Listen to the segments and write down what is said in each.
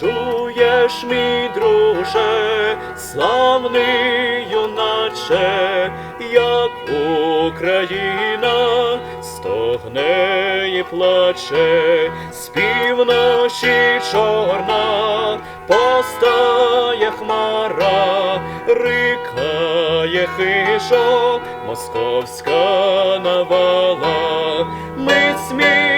чуєш, мій друже, славний юначе, як Україна стогне і плаче, з півночі чорна постає хмара, рикає хижо, московська навала, ми сміло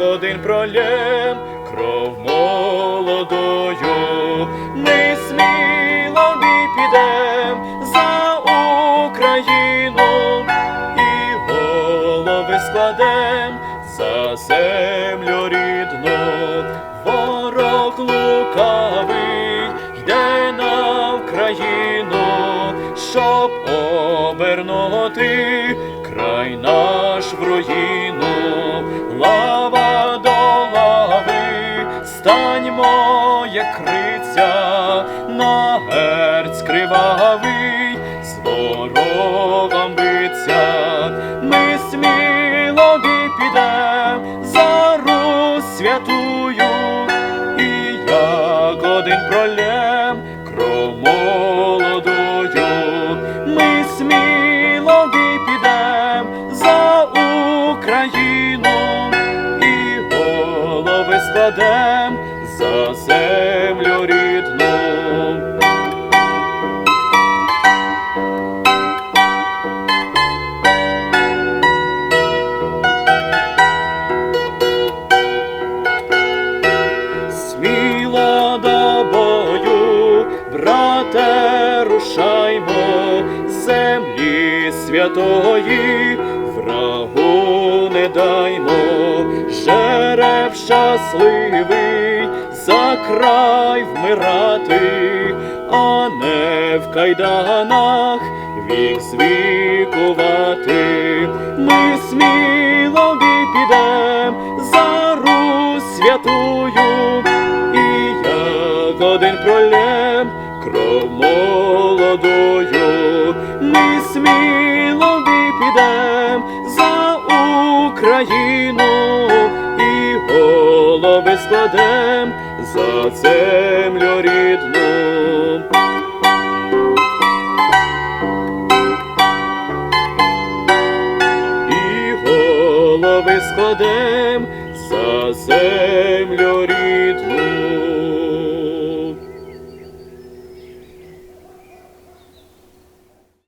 як один пролєм кров молодою, ми сміло бій підем за Україну. І голови складем за землю рідну, ворог лукавий йде на Україну, щоб обернути край наш в руїну, станьмо, як криця, на герць кривавий, з ворогом биться, ми сміло підем за Русь святую, і як один пролєм кров молодою, ми сміло голови за землю рідну. Сміло до бою, брате, рушаймо, землі святої, врагу не даймо, жереб щасливий, за край вмирати, а не в кайданах вік звікувати. Ми сміло підем за Русь святую, і як один пролєм кров молодою, ми сміло складем за землю рідну. і голови складем за землю